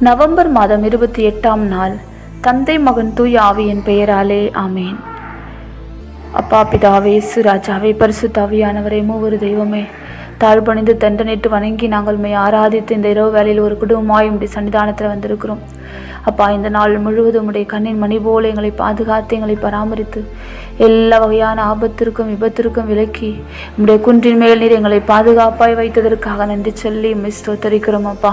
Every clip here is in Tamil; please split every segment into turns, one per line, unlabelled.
நவம்பர் மாதம் இருபத்தி எட்டாம் நாள். தந்தை மகன் தூய் ஆவியின் பெயராலே ஆமேன். அப்பா பிதாவே சுராஜாவே பரிசுத்தாவியானவரே மூவரு தெய்வமே தாழ்பணிந்து தண்டனிட்டு வணங்கி நாங்கள் மே ஆராதித்து இந்த இரவு வேலையில் ஒரு குடும்பமாய் உடைய சன்னிதானத்தில் வந்திருக்கிறோம். அப்பா இந்த நாள் முழுவதும் உடைய கண்ணின் மணி போல எங்களை பாதுகாத்து எங்களை பராமரித்து எல்லா வகையான ஆபத்திற்கும் விபத்திற்கும் விலக்கி உடைய குன்றின் மேல் நீர் எங்களை பாதுகாப்பாய் வைத்ததற்காக நன்றி சொல்லி மிஸ் தோத்தரிக்கிறோம் அப்பா.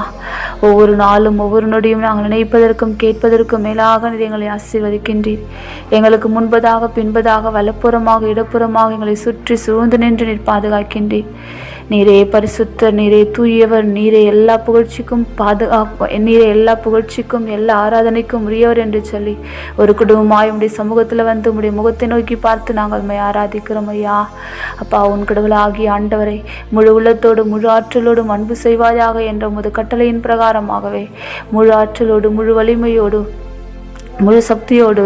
ஒவ்வொரு நாளும் ஒவ்வொரு நொடியும் நாங்கள் நினைப்பதற்கும் கேட்பதற்கும் மேலாக நீர் எங்களை ஆசீர்வதிக்கின்றீர். எங்களுக்கு முன்பதாக பின்பதாக வலப்புறமாக இடப்புறமாக எங்களை சுற்றி சூழ்ந்து நின்று நீர் பாதுகாக்கின்றீர். நீரே பரிசுத்தர் நீரே தூயவர் நீரே எல்லா புகழ்ச்சிக்கும் பாதுகாப்பு நீரே எல்லா புகழ்ச்சிக்கும் எல்லா ஆராதனைக்கும் உரியவர் என்று சொல்லி ஒரு குடும்பமாய் உடைய சமூகத்தில் வந்து உடைய முகத்தை நோக்கி பார்த்து நாங்கள் உண்மை ஆராதிக்கிறோம் ஐயா. அப்பா உன் கடவுளாகிய ஆண்டவரை முழு உள்ளத்தோடு முழு ஆற்றலோடும் அன்பு செய்வாயாக என்ற உமது கட்டளையின் பிரகாரமாகவே முழு ஆற்றலோடு முழு வலிமையோடு முழு சக்தியோடு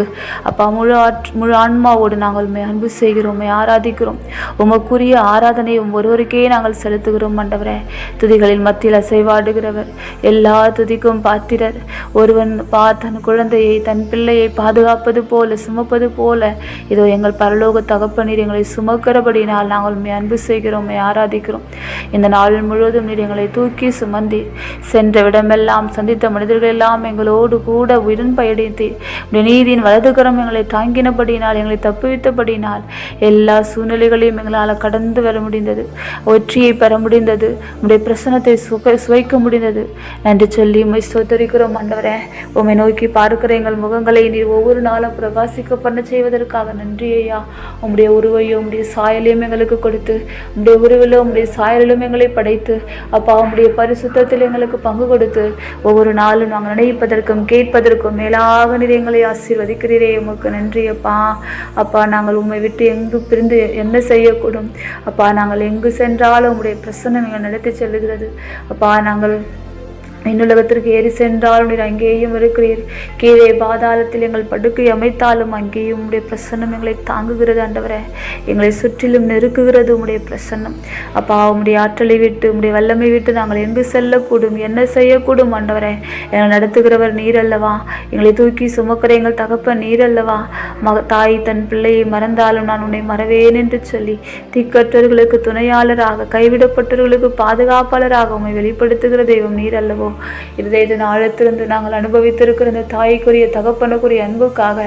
அப்பா முழு ஆற்று முழு ஆன்மாவோடு நாங்கள் உண்மை அன்பு செய்கிறோம் உண்மை ஆராதிக்கிறோம். உமக்குரிய ஆராதனை ஒருவருக்கே நாங்கள் செலுத்துகிறோம் மண்டவரே துதிகளின் மத்தியில் அசைவாடுகிறவர் எல்லா துதிக்கும் பாத்திரர். ஒருவன் பா தன் குழந்தையை தன் பிள்ளையை பாதுகாப்பது போல சுமப்பது போல. இதோ எங்கள் பரலோக தகப்பனீர் எங்களை சுமக்கிறபடினால் நாங்கள் உண்மை அன்பு செய்கிறோம் உண்மை ஆராதிக்கிறோம். இந்த நாள் முழுவதும் நீர் எங்களை தூக்கி சுமந்தீர். சென்ற இடமெல்லாம் சந்தித்த மனிதர்கள் எல்லாம் எங்களோடு கூட உடன் பயணித்தீர். உடைய நீதியின் வலதுகரம் எங்களை தாங்கினபடியினால் எங்களை தப்புவித்தபடியினால் எல்லா சூழ்நிலைகளையும் எங்களால் கடந்து வர முடிந்தது. வெற்றியை பெற முடிந்தது. உடைய பிரசனத்தை சுக சுவைக்க முடிந்தது. நன்றி சொல்லி உம்மை ஸ்தோத்தரிக்கிறோம் ஆண்டவரே. நோக்கி பார்க்கிற எங்கள் முகங்களை நீர் ஒவ்வொரு நாளும் பிரகாசிக்க பண்ண செய்வதற்காக நன்றி ஐயா. உம்முடைய உருவையும் உம்முடைய சாயலையும் எங்களுக்கு கொடுத்து உம்முடைய உருவிலும் உம்முடைய சாயலிலும் எங்களை படைத்து அப்பா உம்முடைய பரிசுத்தத்தில் எங்களுக்கு பங்கு கொடுத்து ஒவ்வொரு நாளும் நாங்கள் நினைப்பதற்கும் கேட்பதற்கும் மேலாக நீர் எங்களை ஆசீர்வதிக்கிறீரே. உமக்கு நன்றி அப்பா. அப்பா நாங்கள் உம்மை விட்டு எங்கு பிரிந்து என்ன செய்யக்கூடும்? அப்பா நாங்கள் எங்கு சென்றாலும் உங்களுடைய பிரசன்னம் எங்கள் நடத்தி செல்லுகிறது. அப்பா நாங்கள் இன்னுலகத்திற்கு ஏறி சென்றாலும் நீர் அங்கேயும் இருக்கிறீர். கீழே பாதாளத்தில் எங்கள் படுக்கை அமைத்தாலும் அங்கேயும் உடைய பிரசன்னம் எங்களை தாங்குகிறது ஆண்டவரே. எங்களை சுற்றிலும் நெருக்குகிறது உம்முடைய பிரசன்னம். அப்பா உம்முடைய ஆற்றலை விட்டு உம்முடைய வல்லமை விட்டு நாங்கள் எங்கு செல்லக்கூடும்? என்ன செய்யக்கூடும் ஆண்டவரே? எங்களை நடத்துகிறவர் நீர் அல்லவா எங்களை தூக்கி சுமக்கிற எங்கள் தகப்ப நீர் அல்லவா மக தாய் தன் பிள்ளையை மறந்தாலும் நான் உன்னை மறவேன் என்று சொல்லி திக்கற்றவர்களுக்கு துணையாளராக கைவிடப்பட்டவர்களுக்கு பாதுகாப்பாளராக உண்மை வெளிப்படுத்துகிற தெய்வம் நீர் அல்லவோ இருதயத்தின் ஆழத்திலிருந்து நாங்கள் அனுபவித்திருக்கிற இந்த தாய்க்குரிய தகப்பனுக்குரிய அன்புக்காக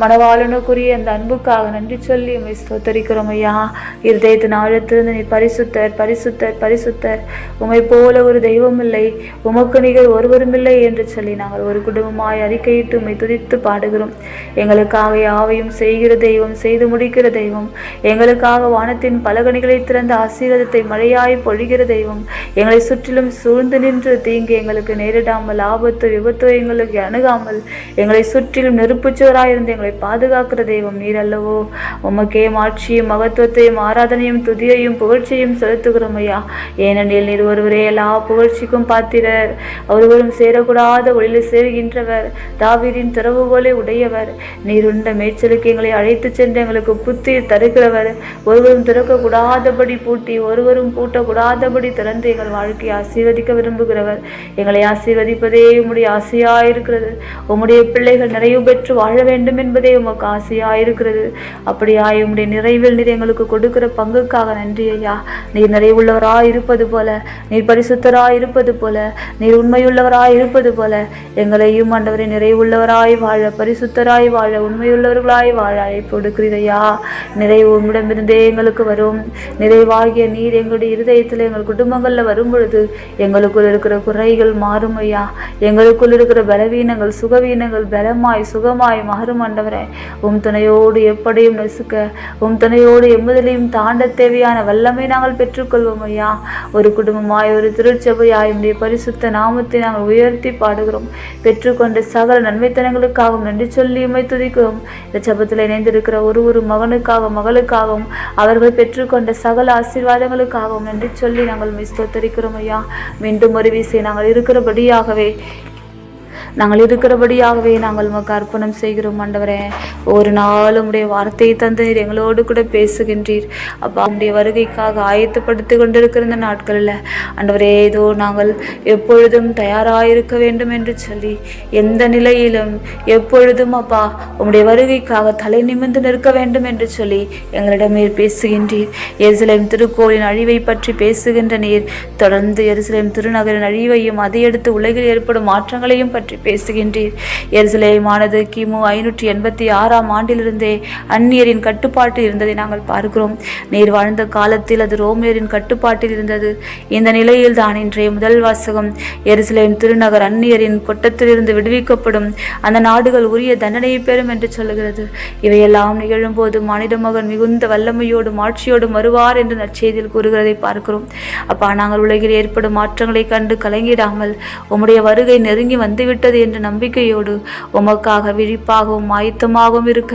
மனவாளனுக்குரிய அந்த அன்புக்காக நன்றி சொல்லி உண்மை ஸ்தோத்தரிக்கிறோம் ஐயா. இருதயத்தின் ஆழத்திலிருந்து நீ பரிசுத்தர் பரிசுத்தர் பரிசுத்தர். உமை போல ஒரு தெய்வம் இல்லை உமக்கு நிகர் ஒருவரும் இல்லை என்று சொல்லி நாங்கள் ஒரு குடும்பமாய் அறிக்கையிட்டு உண்மை துதித்து பாடுகிறோம். எங்களுக்காக யாவையும் செய்கிற தெய்வம் செய்து முடிக்கிற தெய்வம் எங்களுக்காக வானத்தின் பலகணிகளை திறந்த ஆசீர்வாதத்தை மழையாய் பொழிகிற தெய்வம் எங்களை சுற்றிலும் சூழ்ந்து நின்று தீங்கு எங்களுக்கு நேரிடாமல் ஆபத்து விபத்து எங்களுக்கு அணுகாமல் எங்களை சுற்றிலும் நெருப்புச்சுவராயிருந்து எங்களை பாதுகாக்கிற தெய்வம் நீர் அல்லவோ? உமக்கே மாட்சியும் மகத்துவத்தையும் ஆராதனையும் துதியையும் புகழ்ச்சியும் செலுத்துகிறோம் ஐயா. ஏனெனில் நீர் ஒருவரே எல்லா புகழ்ச்சிக்கும் பாத்திரர். ஒருவரும் சேரக்கூடாத ஒளியில் சேருகின்றவர். தாவீதின் திறவுகோலை உடையவர். நீர் உண்ட மேய்ச்சலுக்கு எங்களை அழைத்து சென்று எங்களுக்கு புத்தி தருகிறவர். ஒருவரும் திறக்கக்கூடாதபடி பூட்டி ஒருவரும் பூட்டக்கூடாதபடி திறந்து எங்கள் வாழ்க்கையை ஆசீர்வதிக்க விரும்புகிறவர். எங்களை ஆசீர்வதிப்பதே உம்முடைய ஆசையாயிருக்கிறது. உம்முடைய பிள்ளைகள் நிறைவு பெற்று வாழ வேண்டும் என்பதே உமக்கு ஆசையாக இருக்கிறது அப்படியாய் உம்முடைய நிறைவில் நீர் எங்களுக்கு கொடுக்கிற பங்குக்காக நன்றி ஐயா. நீர் நிறைவுள்ளவராய் இருப்பது போல நீர் பரிசுத்தராய் இருப்பது போல நீர் உண்மையுள்ளவராய் இருப்பது போல எங்களையும் ஆண்டவரை நிறைவுள்ளவராய் வாழ பரிசுத்தராய் வாழ உண்மையுள்ளவர்களாய் வாழ அழைப்பு கொடுக்கிறதையா நிறைவு உம்மிடமிருந்தே எங்களுக்கு வரும். நிறைவாகிய நீர் எங்களுடைய இருதயத்தில் எங்கள் குடும்பங்களில் வரும் பொழுது எங்களுக்குள் இருக்கிற குறை குறைகள் மாறும் ஐயா எங்களுக்குள் இருக்கிற பலவீனங்கள் சுகவீனங்கள் பலமாய் சுகமாய் மாறும் ஆண்டவரே. உம் துணையோடு எப்படியும் நெசுக்க உம் துணையோடு எம்முதலையும் தாண்ட தேவையான வல்லமை நாங்கள் பெற்றுக்கொள்வோம் ஐயா ஒரு குடும்பமாய் ஒரு திருச்சபையாய் உடைய பரிசுத்த நாமத்தை நாங்கள் உயர்த்தி பாடுகிறோம். பெற்றுக்கொண்ட சகல நன்மைத்தனங்களுக்காகவும் நன்றி சொல்லி துதிக்கிறோம். இந்த சபத்தில் இணைந்திருக்கிற ஒரு ஒரு மகனுக்காகவும் மகளுக்காகவும் அவர்கள் பெற்றுக்கொண்ட சகல ஆசீர்வாதங்களுக்காகவும் நன்றி சொல்லி நாங்கள் மிஸ் தோத்தரிக்கிறோம் ஐயா. மீண்டும் ஒரு வீசை நாங்கள் இருக்கிறபடியாகவே நாங்கள் இருக்கிறபடியாகவே நாங்கள் உமக்கு அர்ப்பணம் செய்கிறோம் ஆண்டவரே. ஒரு நாள் உம்முடைய வார்த்தையை தந்து நீர் எங்களோடு கூட பேசுகின்றீர். அப்பா உம்முடைய வருகைக்காக ஆயத்தப்படுத்தி கொண்டிருக்கிற இந்த நாட்களில் ஆண்டவரே ஏதோ நாங்கள் எப்பொழுதும் தயாராயிருக்க வேண்டும் என்று சொல்லி எந்த நிலையிலும் எப்பொழுதும் அப்பா உம்முடைய வருகைக்காக தலை நிமிர்ந்து நிற்க வேண்டும் என்று சொல்லி எங்களிடமே பேசுகின்றீர். எருசலேம் திருக்கோளின் அழிவை பற்றி பேசுகின்ற நீர் தொடர்ந்து எருசலேம் திருநகரின் அழிவையும் அதை அடுத்து உலகில் ஏற்படும் மாற்றங்களையும் பற்றி பேசுகின்றீர். எருசலேமானது கிமு ஐநூற்றி எண்பத்தி ஆறாம் ஆண்டிலிருந்தே அந்நியரின் கட்டுப்பாட்டில் இருந்ததை நாங்கள் பார்க்கிறோம். நீர் வாழ்ந்த காலத்தில் அது ரோமியரின் கட்டுப்பாட்டில் இருந்தது. இந்த நிலையில் தான் இன்றைய முதல் வாசகம். எருசலேம் திருநகர் அந்நியரின் கொட்டத்திலிருந்து விடுவிக்கப்படும். அந்த நாடுகள் உரிய தண்டனையை பெறும் என்று சொல்லுகிறது. இவையெல்லாம் நிகழும்போது மனித மகன் மிகுந்த வல்லமையோடும் ஆட்சியோடும் வருவார் என்று நற்செய்தியில் கூறுகிறதை பார்க்கிறோம். அப்பா நாங்கள் உலகில் ஏற்படும் மாற்றங்களை கண்டு கலங்கிடாமல் உம்முடைய வருகை நெருங்கி வந்துவிட்டது என்ற நம்பிக்கையோடு உமக்காக விழிப்பாகவும் ஆயத்தமாகவும் இருக்க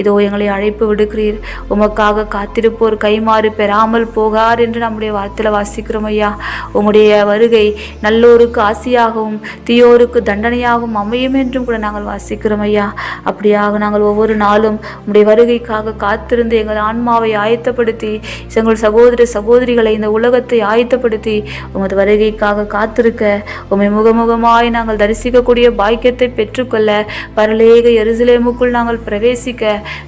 இதோ எங்களை அழைப்பு விடுக்கிறீர். உமக்காக காத்திருப்போர் கைமாறு பெறாமல் போகார் என்று நம்முடைய வார்த்தையில் வாசிக்கிறோம் ஐயா. உம்முடைய வருகை நல்லோருக்கு ஆசியாகவும் தீயோருக்கு தண்டனையாகவும் அமையும் என்றும் கூட நாங்கள் வாசிக்கிறோம் ஐயா. அப்படியாக நாங்கள் ஒவ்வொரு நாளும் உம்முடைய வருகைக்காக காத்திருந்து எங்கள் ஆன்மாவை ஆயத்தப்படுத்தி எங்கள் சகோதர சகோதரிகளை இந்த உலகத்தை ஆயத்தப்படுத்தி உமது வருகைக்காக காத்திருக்க உம்மை முகமுகமாய் நாங்கள் தரிசிக்க தரிசிக்கக்கூடிய பாக்கியத்தை பெற்றுக்கொள்ள பரலேக எருசலேமுக்குள் நாங்கள் பிரவேசிக்க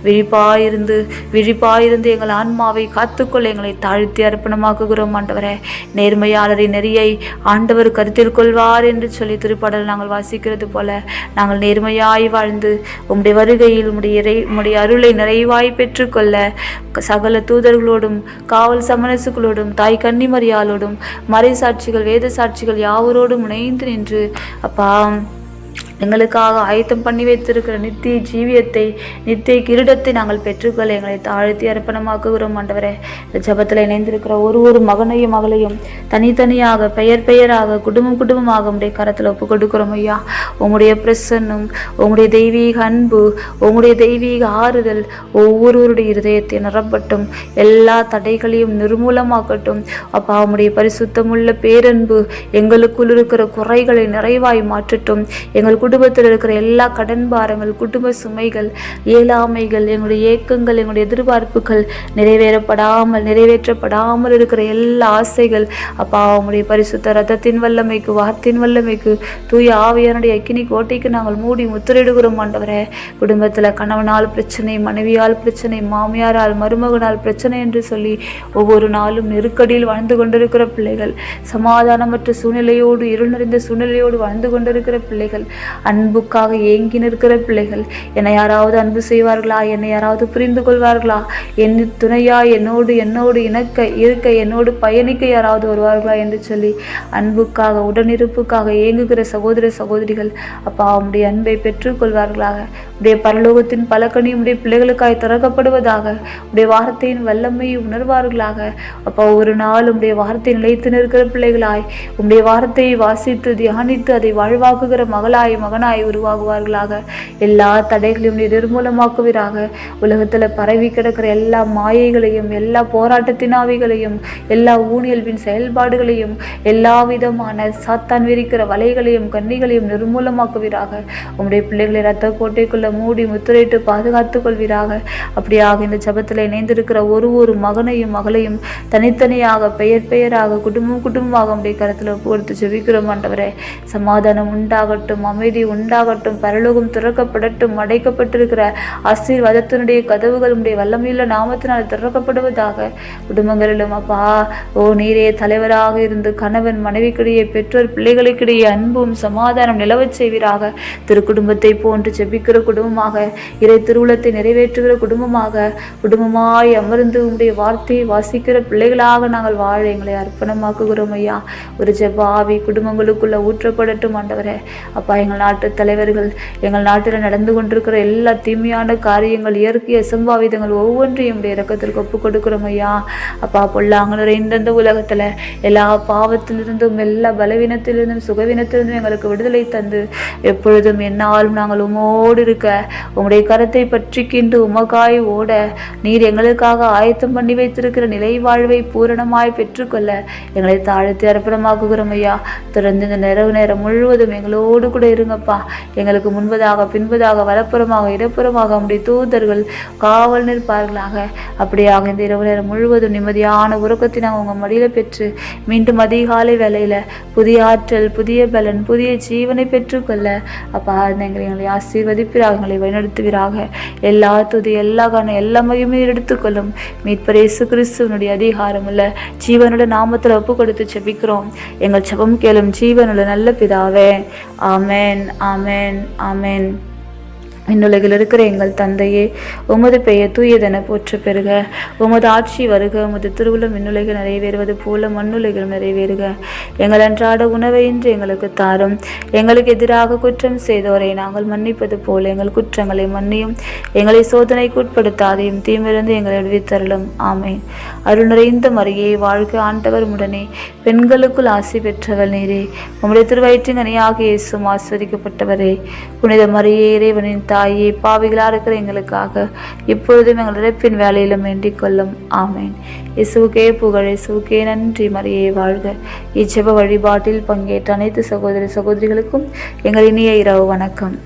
விழிப்பாயிருந்து விழிப்பாயிருந்து எங்கள் ஆன்மாவை காத்துக்கொள்ள எங்களை தாழ்த்தி அர்ப்பணமாக்குகிறோம் ஆண்டவரே. நேர்மையாளரின் நெறியை ஆண்டவர் கருத்தில் கொள்வார் என்று சொல்லி திருப்பாடல் நாங்கள் வாசிக்கிறது போல நாங்கள் நேர்மையாய் வாழ்ந்து உம்முடைய வருகையில் உம்முடைய இறை உம்முடைய அருளை நிறைவாய் பெற்றுக்கொள்ள சகல தூதர்களோடும் காவல் சமரசுகளோடும் தாய் கன்னிமரியாளோடும் மறை சாட்சிகள் வேத சாட்சிகள் யாவரோடும் இணைந்து நின்று அப்பா எங்களுக்காக ஆயத்தம் பண்ணி வைத்திருக்கிற நித்திய ஜீவியத்தை நித்திய கிரீடத்தை நாங்கள் பெற்றுக்கொள்ள எங்களை தாழ்த்தி அர்ப்பணமாக்குகிறோம் ஆண்டவரே. இந்த ஜபத்தில் இணைந்திருக்கிற ஒரு ஒரு மகனையும் மகளையும் தனித்தனியாக பெயர் பெயராக குடும்பம் குடும்பமாக உடைய கரத்தில் ஒப்பு கொடுக்குறோம் ஐயா. உங்களுடைய பிரசன்னம் உங்களுடைய தெய்வீக அன்பு உங்களுடைய தெய்வீக ஆறுதல் ஒவ்வொருவருடைய இருதயத்தை நிரப்பட்டும். எல்லா தடைகளையும் நிர்மூலமாக்கட்டும். அப்பா உம்முடைய பரிசுத்தமுள்ள பேரன்பு எங்களுக்குள் இருக்கிற குறைகளை நிறைவாய் மாற்றட்டும். எங்களுக்கு குடும்பத்தில் இருக்கிற எல்லா கடன் பாரங்கள் குடும்ப சுமைகள் இயலாமைகள் எங்களுடைய ஏக்கங்கள் எங்களுடைய எதிர்பார்ப்புகள் நிறைவேறப்படாமல் நிறைவேற்றப்படாமல் இருக்கிற எல்லா ஆசைகள் அப்பா அவங்களுடைய பரிசுத்த ரத்தத்தின் வல்லமைக்கு வார்த்தின் வல்லமைக்கு தூய ஆவியானுடைய அக்கினி கோட்டைக்கு நாங்கள் மூடி முத்திரிடுகிறோம் ஆண்டவரே. குடும்பத்தில் கணவனால் பிரச்சனை மனைவியால் பிரச்சனை மாமியாரால் மருமகனால் பிரச்சனை என்று சொல்லி ஒவ்வொரு நாளும் நெருக்கடியில் வாழ்ந்து கொண்டிருக்கிற பிள்ளைகள் சமாதானமற்ற சூழ்நிலையோடு இருள் நிறைந்த சூழ்நிலையோடு வாழ்ந்து கொண்டிருக்கிற பிள்ளைகள் அன்புக்காக ஏங்கி நிற்கிற பிள்ளைகள். என்னை யாராவது அன்பு செய்வார்களா? என்னை யாராவது புரிந்து கொள்வார்களா? என் துணையா என்னோடு என்னோடு இணக்க இருக்க என்னோடு பயணிக்க யாராவது வருவார்களா என்று சொல்லி அன்புக்காக உடனிருப்புக்காக ஏங்குகிற சகோதர சகோதரிகள் அப்பா உம்முடைய அன்பை பெற்றுக்கொள்வார்களாக உடைய பரலோகத்தின் பலக்கணி உடைய பிள்ளைகளுக்காய் திறக்கப்படுவதாக உடைய வார்த்தையின் வல்லமையை உணர்வார்களாக. அப்பா ஒரு நாள் உடைய வார்த்தை நிலைத்து நிற்கிற பிள்ளைகளாய் உடைய வார்த்தையை வாசித்து தியானித்து அதை வாழ்வாக்குகிற மகளாய் மகனாய் உருவாகுவார்களாக. எல்லா தடைகளையும் நிர்மூலமாக்குவீராக உலகத்தில் பரவி கிடக்கிற எல்லா மாயைகளையும் எல்லா போராட்டத்தின் ஆவிகளையும் எல்லா ஊனியல்பின் செயல்பாடுகளையும் எல்லா விதமான சாத்தான் விரிக்கிற வலைகளையும் கன்னிகளையும் நிர்மூலமாக்குவீராக உங்களுடைய பிள்ளைகளை ரத்த கோட்டைக்குள்ளே மூடி முத்திரையிட்டு பாதுகாத்துக் கொள்வீராக. அப்படியாக இந்த ஜபத்தில் இணைந்திருக்கிற ஒரு ஒரு மகனையும் மகளையும் தனித்தனியாக பெயர் பெயராக குடும்பம் குடும்பமாக உடைய கருத்தில் கொடுத்து ஜெபிக்கிறோம் ஆண்டவரே. சமாதானம் உண்டாகட்டும் அமைதி உண்டாகட்டும். பரலோகம் திறக்கப்படட்டும். அடைக்கப்பட்டிருக்கிற ஆசீர்வாதத்தினுடைய கதவுகள் உடைய வல்லமையுள்ள நாமத்தினால் திறக்கப்படுவதாக குடும்பங்களிலும் அப்பா ஓ நீரே தலைவராக இருந்து கணவன் மனைவிக்கிடையே பெற்றோர் பிள்ளைகளுக்கிடையே அன்பும் சமாதானம் நிலவச் செய்வீராக. திரு குடும்பத்தை போன்று ஜெபிக்கிற குடும்பமாக இறை திருவுளத்தை நிறைவேற்றுகிற குடும்பமாக குடும்பமாய் அமர்ந்து உடைய வார்த்தையை வாசிக்கிற பிள்ளைகளாக நாங்கள் வாழ எங்களை அர்ப்பணமாக்குகிறோம் ஐயா. ஒரு ஜெப குடும்பங்களுக்குள்ள ஊற்றப்படட்டும் ஆண்டவரே. அப்பா எங்கள் நாட்டு தலைவர்கள் எங்கள் நாட்டில் நடந்து கொண்டிருக்கிற எல்லா தீமையான காரியங்கள் இயற்கை அசம்பாவிதங்கள் ஒவ்வொன்றையும் உடைய இறக்கத்திற்கு ஒப்பு கொடுக்குறோம் ஐயா. அப்பா பொல்லாங்க இந்தந்த இந்த உலகத்தில் எல்லா பாவத்திலிருந்தும் எல்லா பலவீனத்திலிருந்தும் சுகவீனத்திலிருந்தும் எங்களுக்கு விடுதலை தந்து எப்பொழுதும் என்னாலும் நாங்கள் உமோடு இருக்க உம்முடைய கருத்தை பற்றிக்கிண்டு உமக்காய் ஓட நீர் எங்களுக்காக ஆயத்தம் பண்ணி வைத்திருக்கிற நிலை வாழ்வை பூரணமாய் பெற்றுக்கொள்ள எங்களை தாழ்த்தி அர்ப்பணமாக்குகிறோம் ஐயா. தொடர்ந்து இந்த நிறவு நேரம் முழுவதும் எங்களோடு கூட இருங்க நடத்துங்கப்பா எங்களுக்கு முன்பதாக பின்பதாக வலப்புறமாக இடப்புறமாக உடைய தூதர்கள் காவல் நிற்பார்களாக. அப்படியாக இந்த இரவு நேரம் முழுவதும் நிம்மதியான உறக்கத்தை நாங்கள் உங்கள் மடியில் பெற்று மீண்டும் அதிகாலை வேலையில் புதிய ஆற்றல் புதிய பலன் புதிய ஜீவனை பெற்றுக்கொள்ள அப்பா எங்களை எங்களை ஆசீர்வதிப்பிறாக எங்களை வழிநடத்துவீராக. எல்லா துதி எல்லா காரணம் எல்லா மகிமையும் எடுத்துக்கொள்ளும் மீட்பர் இயேசு கிறிஸ்துவனுடைய அதிகாரமுள்ள ஜீவனுடைய நாமத்தில் ஒப்பு கொடுத்து செபிக்கிறோம் எங்கள் செபம் கேளும் ஜீவனுள்ள நல்ல பிதாவே. ஆமென். ஆமென் ஆமென் இன்னுலகில் இருக்கிற எங்கள் தந்தையே உமது பெயர் தூயதென போற்ற பெறுக. உமது ஆட்சி வருக உமது திருவுளம் இன்னுலகில் நிறைவேறுவது போல மண்ணுலகிலும் நிறைவேறுக. எங்கள் அன்றாட உணவை இன்று எங்களுக்கு தாரும். எங்களுக்கு எதிராக குற்றம் செய்தோரை நாங்கள் மன்னிப்பது போல எங்கள் குற்றங்களை மன்னியும். எங்களை சோதனைக்கு உட்படுத்தாதையும் தீமிருந்து எங்களை விடுவித்தருளும். ஆமை அருள் நிறைந்த மரியே வாழ்க ஆண்டவர் உடனே பெண்களுக்குள் ஆசி பெற்றவள் நீரே. உம்முடைய திருவயிற்றின் அணியாக இயேசும் ஆஸ்வதிக்கப்பட்டவரே புனித மறியே இறைவனின் தாயே பாவிகளாக இருக்கிற எங்களுக்காக இப்பொழுதும் எங்கள் இறப்பின் வேலையிலும் வேண்டிக் கொள்ளும். ஆமேன். இயேசுவுக்கே புகழ் இயேசுவுக்கே நன்றி மரியே வாழ்க. இச்செப வழிபாட்டில் பங்கேற்ற அனைத்து சகோதரி சகோதரிகளுக்கும் எங்கள் இனிய இரவு வணக்கம்.